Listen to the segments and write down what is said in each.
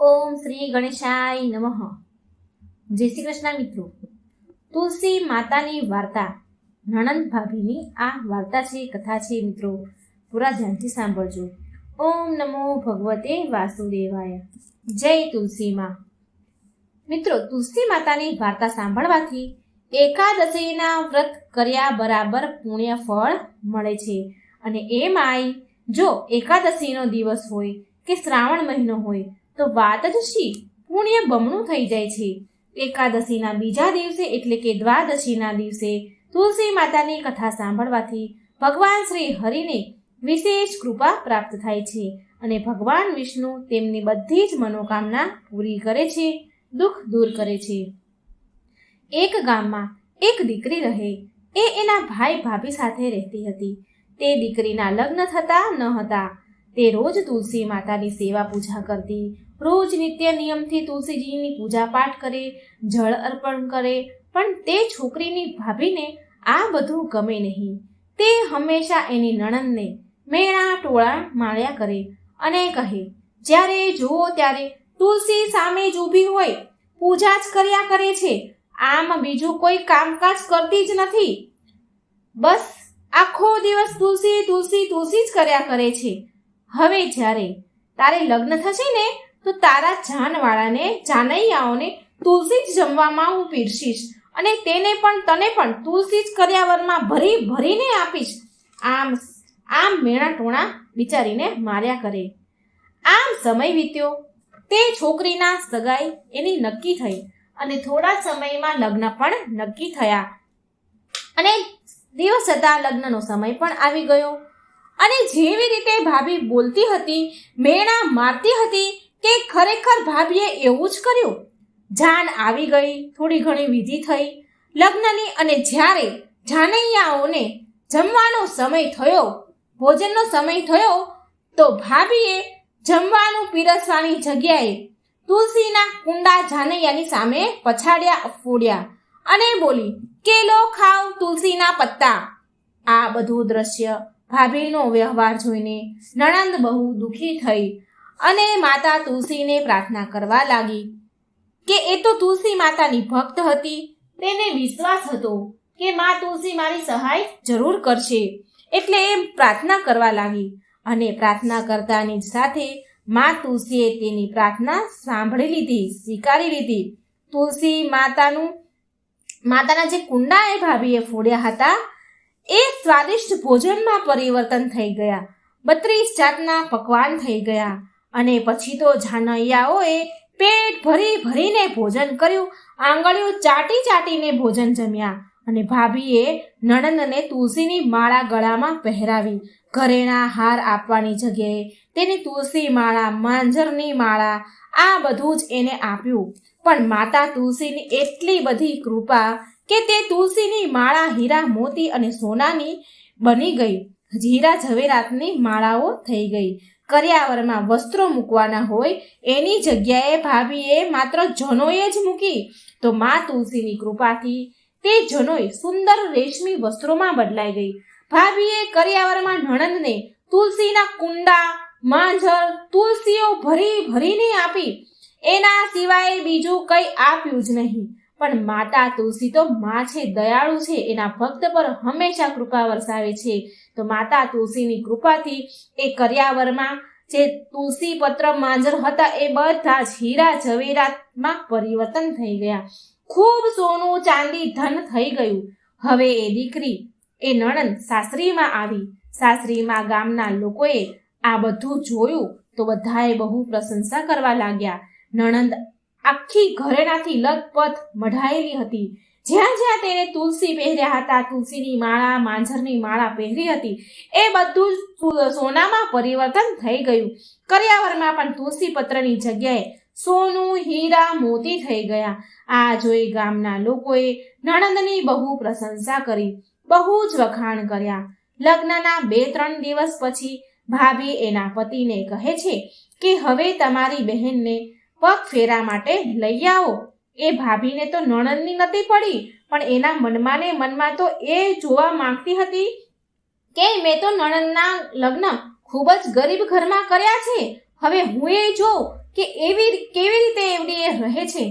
ઓમ શ્રી ગણેશાય નમઃ. જય શ્રી કૃષ્ણ મિત્રો. તુલસી માતાની વાર્તા. નણંદ ભાભીની આ વાર્તા છે, કથા છે મિત્રો. પૂરા ધ્યાનથી સાંભળજો. ઓમ નમો ભગવતે વાસુદેવાય. જય તુલસી માં મિત્રો, તુલસી માતાની વાર્તા સાંભળવાથી એકાદશીના વ્રત કર્યા બરાબર પુણ્ય ફળ મળે છે. અને એમાંય જો એકાદશીનો દિવસ હોય કે શ્રાવણ મહિનો હોય તો વાત જ શી? પુણ્ય બમણું થઈ જાય છે. એકાદશીના બીજા દિવસે એટલે કે દ્વાદશીના દિવસે તુલસી માતાની કથા સાંભળવાથી ભગવાન શ્રી હરિને વિશેષ કૃપા પ્રાપ્ત થાય છે અને ભગવાન વિષ્ણુ તેમની બધી જ મનોકામના પૂરી કરે છે, દુઃખ દૂર કરે છે. એક ગામમાં એક દીકરી રહે, એ એના ભાઈ ભાભી સાથે રહેતી હતી. તે દીકરીના લગ્ન થતા ન હતા. તે રોજ તુલસી માતાની સેવા પૂજા કરતી રોજ નિત્ય નિયમથી તુલસીજીની પૂજા પાઠ કરે, જળ અર્પણ કરે, પણ તે છોકરીની ભાભીને આ બધું ગમે નહીં. તે હંમેશા એની નણંદને મેણા ટોળા માળ્યા કરે અને કહે, જ્યારે જુઓ ત્યારે તુલસી સામે જ ઊભી હોય, પૂજા જ કર્યા કરે છે. આમ બીજું કોઈ કામકાજ કરતી જ નથી. બસ આખો દિવસ તુલસી તુલસી તુલસી જ કર્યા કરે છે. હવે જ્યારે તારે લગ્ન થશે ને તો તારા જાનવાળાને, જાનૈયાઓને તુલસી જ જમવામાં હું પીરસીશ અને તેને પણ તને પણ તુલસી જ કર્યાવરમાં ભરી ભરીને આપીશ. આમ આમ મેણા ટોણા બિચારીને માર્યા કરે. આમ સમય વીત્યો. તે છોકરીના સગાઈ એની નક્કી થઈ અને થોડા સમયમાં લગ્ન પણ નક્કી થયા. અને દિવસ હતા, લગ્નનો સમય પણ આવી ગયો. અને જેવી રીતે ભાભી બોલતી હતી, મેણા મારતી હતી કે ખરેખર ભાભીએ એવું જ કર્યું? જાન આવી ગઈ, થોડી ઘણી વિધિ થઈ, લગ્નની અને જ્યારે જાનૈયાઓને જમવાનો સમય થયો, ભોજનનો સમય થયો, તો ભાભીએ જમવાનું પીરસવાની જગ્યાએ તુલસીના કુંડા જાનૈયાની સામે પછાડ્યા, ફોડ્યા અને બોલી, કેલો ખાવ તુલસીના પત્તા. આ બધું દ્રશ્ય ભાભીનો વ્યવહાર જોઈને નણંદ બહુ દુઃખી થઈ અને માતા તુલસીને પ્રાર્થના કરવા લાગી કે એ તો તુલસી માતાની ભક્ત હતી, તેને વિશ્વાસ હતો કે મા તુલસી મારી સહાય જરૂર કરશે. એટલે એ પ્રાર્થના કરવા લાગી અને પ્રાર્થના કરતાની સાથે મા તુલસીએ તેની પ્રાર્થના સાંભળી લીધી, સ્વીકારી લીધી. તુલસી માતાનું, માતાના જે કુંડા એ ભાભીએ ફોડ્યા હતા, એ સ્વાદિષ્ટ ભોજનમાં પરિવર્તન થઈ ગયા. બત્રીસ જાતના પકવાન થઈ ગયા. અને પછી તો જાનૈયાઓએ પેટ ભરી ભરીને ભોજન કર્યું. આંગળીઓ ચાટી ચાટીને ભોજન જમ્યા અને ભાભીએ નણંદને તુલસીની માળા ગળામાં પહેરાવી. ઘરેણા હાર આપવાની જગ્યાએ તેને તુલસી માળા, માંજરની માળા, આ બધું જ એને આપ્યું. પણ માતા તુલસીની એટલી બધી કૃપા કે તે તુલસીની માળા હીરા, મોતી અને સોનાની બની ગઈ. હીરા ઝવેરાતની માળાઓ થઈ ગઈ. કર્યાવરમાં વસ્ત્રો મૂકવાના હોય, એની જગ્યાએ ભાભીએ માત્ર જનોએ જ મૂકી. તો મા તુલસીની કૃપાથી તે જનોય સુંદર રેશમી વસ્ત્રોમાં બદલાઈ ગઈ. ભાભીએ કર્યાવરમાં નણંદને તુલસીના કુંડા, માંજર, તુલસીઓ ભરી ભરીને આપી. એના સિવાય બીજું કંઈ આપ્યું જ નહીં. પણ માતા તુલસી તો માં છે, દયાળુ છે, એના ભક્ત પર હંમેશા કૃપા વરસાવે છે. તો માતા તુલસીની કૃપાથી એ કર્યાવરમાં જે તુલસી પત્ર માંજર હતા, એ બધા જ હીરા ઝવેરાતમાં પરિવર્તન થઈ ગયા. ખૂબ સોનું ચાંદી ધન થઈ ગયું. હવે એ દીકરી, એ નણંદ સાસરીમાં આવી. સાસરીમાં ગામના લોકોએ આ બધું જોયું તો બધાએ બહુ પ્રશંસા કરવા લાગ્યા. નણંદ આખી ઘરેણાથી લથપથ મઢાયેલી હતી. જ્યાં જ્યાં તેને તુલસી પહેર્યા હતા, તુલસીની માળા, માંજરની માળા પહેરી હતી, એ બધું સોનામાં પરિવર્તન થઈ ગયું. કર્યાવરમાં પણ તુલસી પત્રની જગ્યાએ સોનું, હીરા, મોતી થઈ ગયા. આ જોઈ ગામના લોકોએ નણંદની બહુ પ્રશંસા કરી, બહુ જ વખાણ કર્યા. લગ્નના બે ત્રણ દિવસ પછી ભાભી એના પતિને કહે છે કે, હવે તમારી બહેનને પગ ફેરા માટે લઈ આવો. એ ભાભીને તો નણંદની નથી પડી, પણ એના મનમાં ને મનમાં તો એ જોવા માંગતી હતી કે મેં તો નણંદના લગ્ન ખૂબ જ ગરીબ ઘરમાં કર્યા છે. હવે હું એ જોઉં કે એવી કેવી રીતે એવડી એ રહે છે?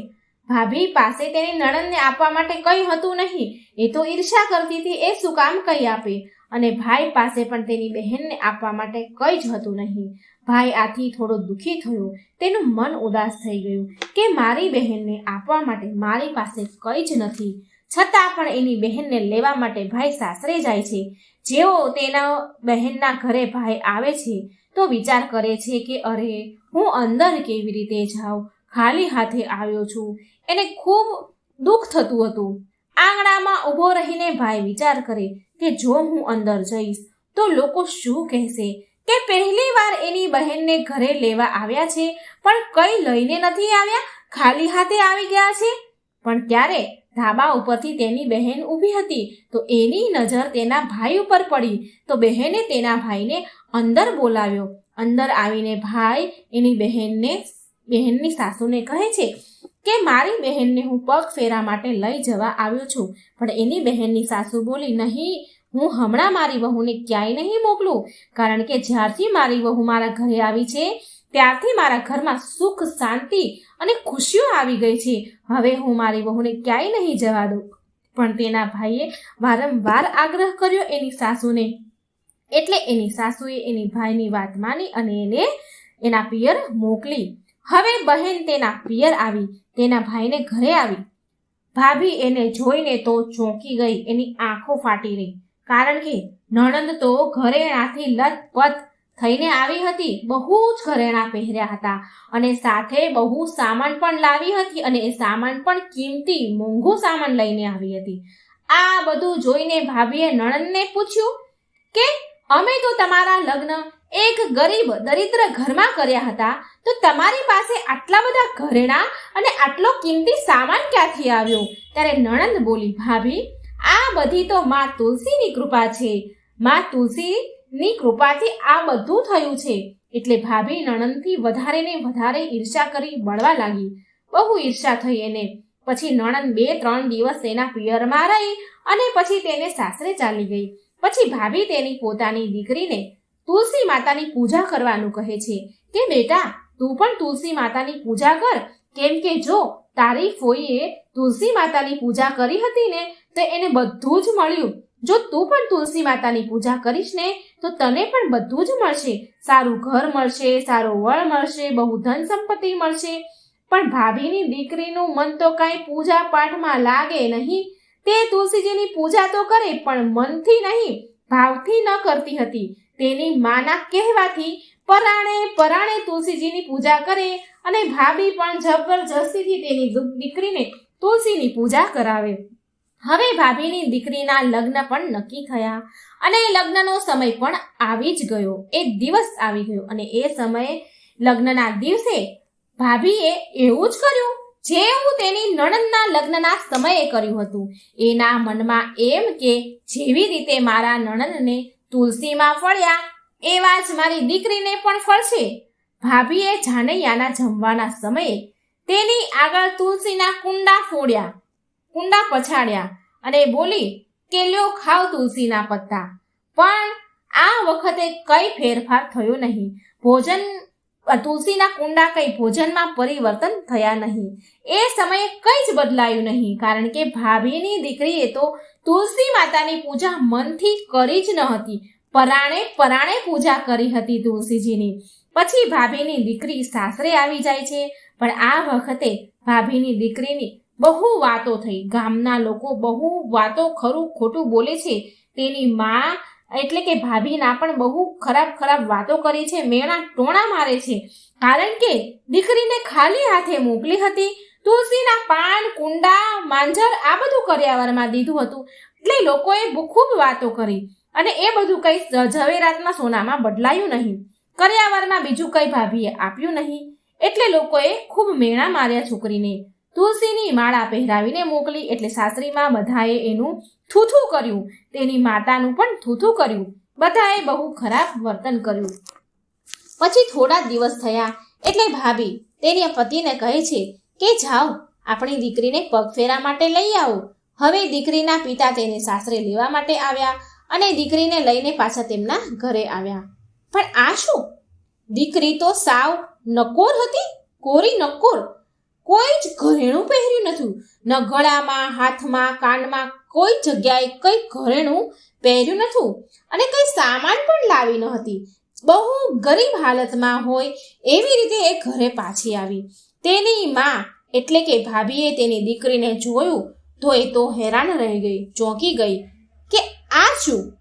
ભાભી પાસે તેની નણંદને આપવા માટે કંઈ હતું નહીં. એ તો ઈર્ષા કરતી હતી, એ શું કામ કંઈ આપે? અને ભાઈ પાસે પણ તેની બહેનને આપવા માટે કંઈ જ હતું નહીં. ભાઈ આથી થોડો દુઃખી થયો. તેનું મન ઉદાસ થઈ ગયું કે મારી બહેનને આપવા માટે મારી પાસે કંઈ જ નથી. છતાં પણ એની બહેનને લેવા માટે ભાઈ સાસરે જાય છે. જેવો તેના બહેનના ઘરે ભાઈ આવે છે, તો વિચાર કરે છે કે અરે, હું અંદર કેવી રીતે જાઉં? ખાલી હાથે આવ્યો છું. એને ખૂબ દુઃખ થતું હતું. આંગણામાં ઊભો રહીને ભાઈ વિચાર કરે કે જો હું અંદર જઈશ, તો લોકો શું કહેશે? કે પહેલી વાર એની બહેનને ઘરે લેવા આવ્યા છે, પણ કંઈ લઈને નથી આવ્યા, ખાલી હાથે આવી ગયા છે. પણ ત્યારે ધાબા ઉપરથી તેની બહેન ઊભી હતી, તો એની નજર તેના ભાઈ ઉપર પડી. તો બહેને તેના ભાઈને અંદર બોલાવ્યો. અંદર આવીને ભાઈ એની બહેનને, બહેનની સાસુને કહે છે કે, મારી બહેનને હું પગ ફેરા માટે લઈ જવા આવ્યો છું. પણ એની બહેનની સાસુ બોલી, નહીં હું હમણાં મારી વહુને ક્યાંય નહીં મોકલું. કારણ કે જ્યારથી મારી વહુ મારા ઘરે આવી છે, ત્યારથી મારા ઘરમાં સુખ, શાંતિ અને ખુશીઓ આવી ગઈ છે. હવે હું મારી વહુને ક્યાંય નહીં જવા દઉં. પણ તેના ભાઈએ વારંવાર આગ્રહ કર્યો એની સાસુને. એટલે એની સાસુએ એની ભાઈની વાત માની અને એને એના પિયર મોકલી. હવે બહેન તેના પિયર આવી, તેના ભાઈને ઘરે આવી. ભાભી એને જોઈને તો ચોંકી ગઈ, એની આંખો ફાટી રહી. કારણ કે નણંદ તો ઘરેણાથી લથપથ થઈને આવી હતી. બહુ જ ઘરેણા પહેર્યા હતા અને સાથે બહુ સામાન પણ લાવી હતી અને એ સામાન પણ કિંમતી મોંઘું સામાન લઈને આવી હતી. આ બધું જોઈને ભાભીએ નણંદને પૂછ્યું કે, અમે તો તમારા લગ્ન એક ગરીબ દરિદ્ર ઘરમાં કર્યા હતા. તો તમારી પાસે આટલા બધા ઘરેણા અને આટલો કિંમતી સામાન ક્યાંથી આવ્યો? ત્યારે નણંદ બોલી, ભાભી આ બધી તો માં તુલસીની કૃપા છે. માં તુલસીની કૃપાથી આ બધું થયું છે. એટલે ભાભી નણંદથી વધારે ને વધારે ઈર્ષા કરી બળવા લાગી. બહુ ઈર્ષા થઈ એને. પછી નણંદ બે ત્રણ દિવસ તેના પિયરમાં રહી અને પછી તેને સાસરે ચાલી ગઈ. પછી ભાભી તેની પોતાની દીકરીને તુલસી માતાની પૂજા કરવાનું કહે છે. કે બેટા, તું પણ તુલસી માતાની પૂજા કર. કેમ કે જો તારી ફોઈએ તુલસી માતાની પૂજા કરી હતી ને, તો એને બધું જ મળ્યું. જો તું પણ તુલસી માતાની પૂજા કરીશ ને, તો તને પણ બધું જ મળશે. સારું ઘર મળશે, સારો વળ મળશે, બહુ ધન સંપત્તિ મળશે. પણ ભાભીની દીકરીનું મન તો કાંઈ પૂજા પાઠમાં લાગે નહીં. તે તુલસીજીની પૂજા તો કરે, પણ મનથી નહીં, ભાવથી ન કરતી હતી. તેની માના કહેવાથી પરાણે પરાણે તુલસીજીની પૂજા કરે અને ભાભી પણ જબરજસ્તીથી તેની દીકરીને તુલસીની પૂજા કરાવે. હવે ભાભીની દીકરીના લગ્ન પણ નક્કી થયા અને લગ્નનો સમય પણ આવી જ ગયો. એ દિવસ આવી ગયો અને એ સમયે લગ્નના દિવસે ભાભીએ એવું જ કર્યું જે હું તેની નણંદના લગ્નના સમયે કર્યું હતું. એના મનમાં એમ કે જેવી રીતે મારા નણંદને તુલસીમાં ફળ્યા એવા જ મારી દીકરીને પણ ફળશે ભાભીએ જાનૈયાના જમવાના સમયે તેની આગળ તુલસીના કુંડા ફોડ્યા, કુંડા પછાડ્યા અને બોલી કે લ્યો ખાવ તુલસીના પત્તા. પણ આ વખતે કઈ ફેરફાર થયો નહીં. ભોજન, તુલસીના કુંડા કઈ ભોજનમાં પરિવર્તન થયા નહીં. એ સમયે કંઈ જ બદલાયું નહીં, કારણ કે ભાભીની દીકરીએ તો તુલસી માતાની પૂજા મનથી કરી જ ન હતી. પરાણે પરાણે પૂજા કરી હતી તુલસીજીની. પછી ભાભીની દીકરી સાસરે આવી જાય છે. પણ આ વખતે ભાભીની દીકરીની બહુ વાતો થઈ. ગામના લોકો બહુ વાતો ખરું ખોટું બોલે છે. તેની માં એટલે કે ભાભીના પણ બહુ ખરાબ ખરાબ વાતો કરી છે. મેણા ટોણા મારે છે. કારણ કે દીકરીને ખાલી હાથે મોકલી હતી. તુલસીના પાન, કુંડા, માંજર આ બધું કર્યાવરમાં દીધું હતું. એટલે લોકોએ ખૂબ વાતો કરી. અને એ બધું કંઈ ઝવેરાતના સોનામાં બદલાયું નહીં. કર્યાવરમાં બીજું કંઈ ભાભીએ આપ્યું નહીં. એટલે લોકોએ ખૂબ મેણા માર્યા છોકરીને. તુલસીની માળા પહેરાવીને મોકલી એટલે સાસરીમાં બધાએ એનું થૂથું કર્યું. તેની માતાનું પણ થૂથું કર્યું. બધાએ બહુ ખરાબ વર્તન કર્યું. પછી થોડા દિવસ થયા એટલે ભાભી તેની પતિને કહે છે કે જાઓ, આપણી દીકરીને પગફેરા માટે લઈ આવો. હવે દીકરીના પિતા તેને સાસરે લેવા માટે આવ્યા. અને દીકરીને લઈને પાછા તેમના ઘરે આવ્યા. પણ આ શું? દીકરી તો સાવ નકોર હતી, કોરી નક્કોર કોઈ જ ઘરેણું પહેર્યું નતું ન ગળામાં, હાથમાં, કાનમાં કોઈ જગ્યાએ કઈ ઘરેણું પહેર્યું નતું અને કઈ સામાન પણ લાવી ન હતી. બહુ ગરીબ હાલતમાં હોય એવી રીતે એ ઘરે પાછી આવી. તેની માં એટલે કે ભાભીએ તેની દીકરીને જોયું તો એ તો હેરાન રહી ગઈ, ચોંકી ગઈ. આ શું?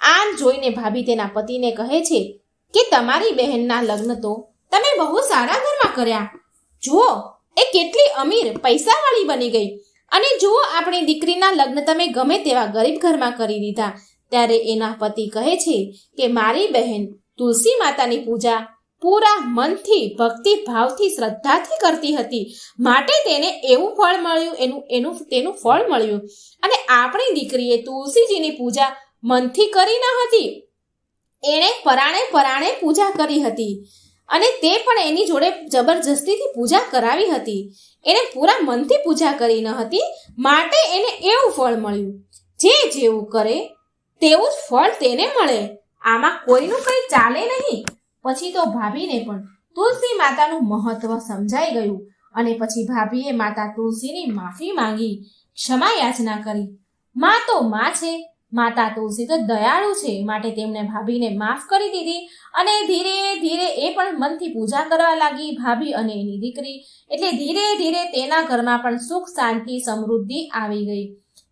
આમ જોઈને ભાભી તેના પતિને કહે છે કે તમારી બહેનના લગ્ન તો તમે બહુ સારા ઘરમાં કર્યા. જુઓ, એ કેટલી અમીર, પૈસાવાળી બની ગઈ. અને જુઓ, આપણી દીકરીના લગ્ન તમે ગમે તેવા ગરીબ ઘરમાં કરી દીધા. ત્યારે એના પતિ કહે છે કે, મારી બહેન તુલસી માતાની પૂજા પૂરા મનથી ભક્તિ ભાવથી શ્રદ્ધાથી કરતી હતી. માટે તેને એવું ફળ મળ્યું, એનું એનું, તેનું ફળ મળ્યું. અને આપણી દીકરીએ તુલસીજીની પૂજા મનથી કરી ન હતી. એણે પરાણે પરાણે પૂજા કરી હતી. અને તે પણ એની જોડે જબરજસ્તીથી પૂજા કરાવી હતી. એણે પૂરા મનથી પૂજા કરી ન હતી. માટે એને એવું ફળ મળ્યું. જે જેવું કરે, તેવું જ ફળ તેને મળે. આમાં કોઈનું કંઈ ચાલે નહીં. પછી તો ભાભીને પણ તુલસી માતાનું મહત્વ સમજાઈ ગયું અને પછી ભાભીએ માતા તુલસીની માફી માંગી, ક્ષમા યાચના કરી. માં તો માં છે, માતા તુલસી તો દયાળુ છે માટે તેમણે ભાભીને માફ કરી દીધી અને ધીરે ધીરે એ પણ મનથી પૂજા કરવા લાગી. ભાભી અને એની દીકરી એટલે ધીરે ધીરે તેના ઘરમાં પણ સુખ, શાંતિ, સમૃદ્ધિ આવી ગઈ.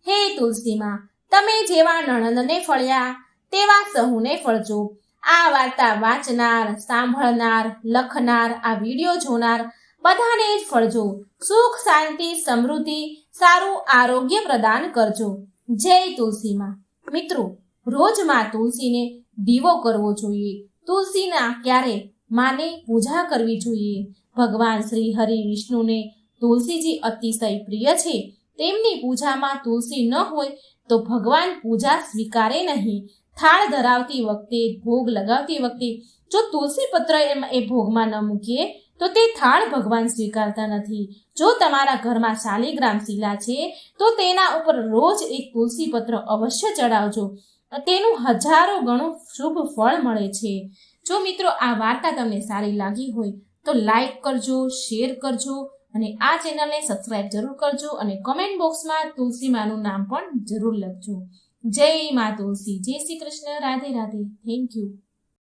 હે તુલસીમાં તમે જેવા નણંદને ફળ્યા, તેવા સહુને ફળજો. આ વાર્તા વાંચનાર, સાંભળનાર, લખનાર, આ વીડિયો જોનાર બધાને જ ફળજો. સુખ, શાંતિ, સમૃદ્ધિ, સારું આરોગ્ય પ્રદાન કરજો. જય તુલસીમાં. મિત્રો રોજમાં તુલસીને દીવો કરવો જોઈએ. તુલસીના ક્યારે માને પૂજા કરવી જોઈએ? ભગવાન શ્રી હરિ વિષ્ણુને તુલસીજી અતિશય પ્રિય છે. તેમની પૂજામાં તુલસી ન હોય તો ભગવાન પૂજા સ્વીકારે નહીં. થાળ ધરાવતી વખતે, ભોગ લગાવતી વખતે, જો તુલસી પત્ર એમાં એ ભોગમાં ન મૂકીએ, તો તે થાળ ભગવાન સ્વીકારતા નથી. જો તમારા ઘરમાં શાલિગ્રામ શિલા છે, તો તેના ઉપર રોજ એક તુલસી પત્ર અવશ્ય ચડાવજો. તેનું હજારો ગણું શુભ ફળ મળે છે. જો મિત્રો, આ વાર્તા તમને સારી લાગી હોય, તો લાઈક કરજો, શેર કરજો, અને આ ચેનલને સબસ્ક્રાઈબ જરૂર કરજો, અને કમેન્ટ બોક્સમાં તુલસી માનું નામ પણ જરૂર લખજો. જય મા તુલસી જય શ્રી કૃષ્ણ રાધે રાધે. Thank you